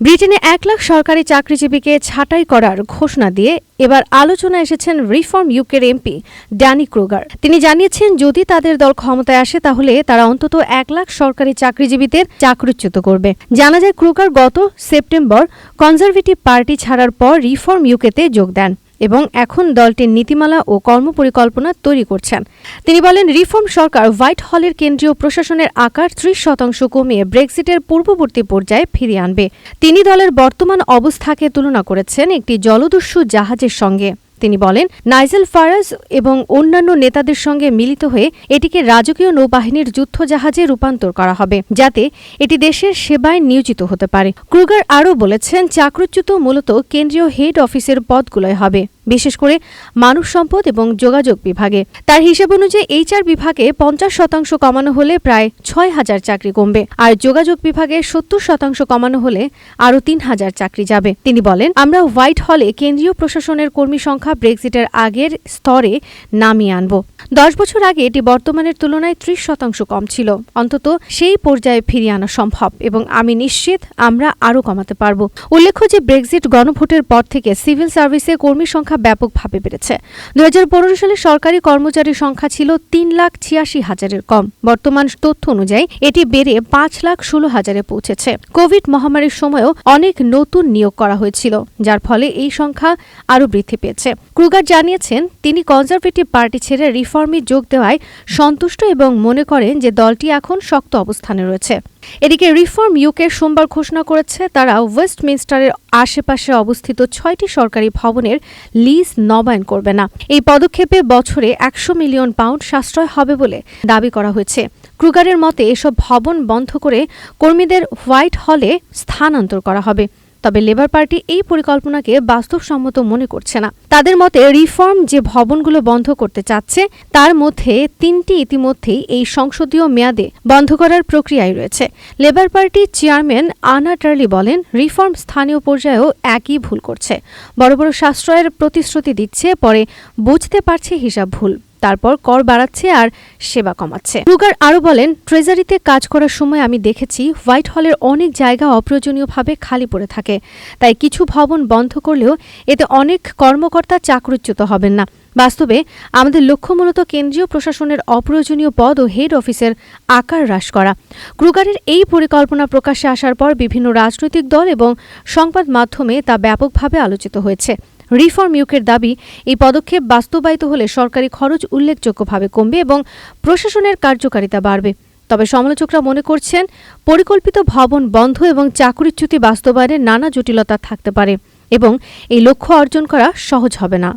ব্রিটেনে এক লাখ সরকারি চাকরিজীবীকে ছাঁটাই করার ঘোষণা দিয়ে এবার আলোচনা এসেছেন রিফর্ম ইউকের এমপি ড্যানি ক্রুগার। তিনি জানিয়েছেন, যদি তাদের দল ক্ষমতায় আসে, তাহলে তারা অন্তত এক লাখ সরকারি চাকরিজীবীদের চাকরিচ্যুত করবে। জানা যায়, ক্রুগার গত সেপ্টেম্বর কনজারভেটিভ পার্টি ছাড়ার পর রিফর্ম ইউকেতে যোগ দেন। এবং এখন দলটির নীতিমালা ও কর্মপরিকল্পনা তৈরি করছেন। তিনি বলেন, রিফর্ম সরকার হোয়াইট হলের কেন্দ্রীয় প্রশাসনের আকার ত্রিশ শতাংশ কমিয়ে ব্রেক্সিটের পূর্ববর্তী পর্যায়ে ফিরিয়ে আনবে। তিনি দলের বর্তমান অবস্থাকে তুলনা করেছেন একটি জলদস্যু জাহাজের সঙ্গে। তিনি বলেন, নাইজেল ফারাজ এবং অন্যান্য নেতাদের সঙ্গে মিলিত হয়ে এটিকে রাজকীয় নৌবাহিনীর যুদ্ধজাহাজে রূপান্তর করা হবে, যাতে এটি দেশের সেবায় নিয়োজিত হতে পারে। ক্রুগার আরও বলেছেন, চাকরচ্যুত মূলত কেন্দ্রীয় হেড অফিসের পদগুলোয় হবে। বিশেষ করে মানব সম্পদ এবং যোগাযোগ বিভাগে। তার হিসাব অনুযায়ী এইচআর বিভাগে পঞ্চাশ শতাংশ কমানো হলে প্রায় ছয় হাজার চাকরি কমবে, আর যোগাযোগ বিভাগে সত্তর শতাংশ কমানো হলে আরও তিন হাজার চাকরি যাবে। তিনি বলেন, আমরা হোয়াইট হলে কেন্দ্রীয় প্রশাসনের কর্মী সংখ্যা ব্রেক্সিটের আগের স্তরে নামিয়ে আনব। দশ বছর আগে এটি বর্তমানের তুলনায় ত্রিশ শতাংশ কম ছিল। অন্তত সেই পর্যায়ে ফিরিয়ে আনা সম্ভব, এবং আমি নিশ্চিত আমরা আরও কমাতে পারব। উল্লেখ্য যে ব্রেক্সিট গণভোটের পর থেকে সিভিল সার্ভিসে কর্মী সংখ্যা ব্যাপকভাবে বেড়েছে। দুই হাজার পনেরো সালে সরকারি কর্মচারীর সংখ্যা ছিল তিন লাখ ছিয়াশি হাজারের কম। বর্তমান তথ্য অনুযায়ী এটি বেড়ে পাঁচ লাখ ষোলো হাজারে পৌঁছেছে। কোভিড মহামারীর সময়ও অনেক নতুন নিয়োগ করা হয়েছিল, যার ফলে এই সংখ্যা আরও বৃদ্ধি পেয়েছে। ক্রুগার জানিয়েছেন, তিনি কনজারভেটিভ পার্টি ছেড়ে রিফর্মে যোগ দেওয়ায় সন্তুষ্ট এবং মনে করেন যে দলটি এখন শক্ত অবস্থানে রয়েছে। এদিকে রিফর্ম ইউকে সোমবার ঘোষণা করেছে, তারা ওয়েস্টমিনস্টারের আশেপাশে অবস্থিত ছয়টি সরকারি ভবনের লিজ নবায়ন করবে না। এই পদক্ষেপে বছরে একশো মিলিয়ন পাউন্ড সাশ্রয় হবে বলে দাবি করা হয়েছে। ক্রুগারের মতে, এসব ভবন বন্ধ করে কর্মীদের হোয়াইট হলে স্থানান্তর করা হবে। তবে লেবার পার্টি এই পরিকল্পনাকে বাস্তবসম্মত মনে করছে না। তাদের মতে রিফর্ম যে ভবনগুলো বন্ধ করতে চাচ্ছে, তার মধ্যে তিনটি ইতিমধ্যেই এই সংসদীয় মেয়াদে বন্ধ করার প্রক্রিয়ায় রয়েছে। লেবার পার্টির চেয়ারম্যান আনা টার্লি বলেন, রিফর্ম স্থানীয় পর্যায়েও একই ভুল করছে। বড় বড় সাশ্রয়ের প্রতিশ্রুতি দিচ্ছে, পরে বুঝতে পারছে হিসাব ভুল। তারপর কর বাড়াচ্ছে আর সেবা কমাচ্ছে। রুগার আরও বলেন, ট্রেজারিতে কাজ করার সময় আমি দেখেছি হোয়াইট হলের অনেক জায়গা অপ্রয়োজনীয়ভাবে খালি পড়ে থাকে। তাই কিছু ভবন বন্ধ করলেও এতে অনেক কর্মকর্তা চাকরুচ্যুত হবেন না। বাস্তবে আমাদের লক্ষ্য মূলত কেন্দ্রীয় প্রশাসনের অপ্রয়োজনীয় পদ ও হেড অফিসের আকার হ্রাস করা। ক্রুগারের এই পরিকল্পনা প্রকাশ্যে আসার পর বিভিন্ন রাজনৈতিক দল এবং সংবাদ মাধ্যমে তা ব্যাপকভাবে আলোচিত হয়েছে। রিফর্ম ইউকের দাবি, এই পদক্ষেপ বাস্তবায়িত হলে সরকারি খরচ উল্লেখযোগ্যভাবে কমবে এবং প্রশাসনের কার্যকারিতা বাড়বে। তবে সমালোচকরা মনে করছেন, পরিকল্পিত ভবন বন্ধ এবং চাকরিচ্যুতি বাস্তবায়নে নানা জটিলতা থাকতে পারে এবং এই লক্ষ্য অর্জন করা সহজ হবে না।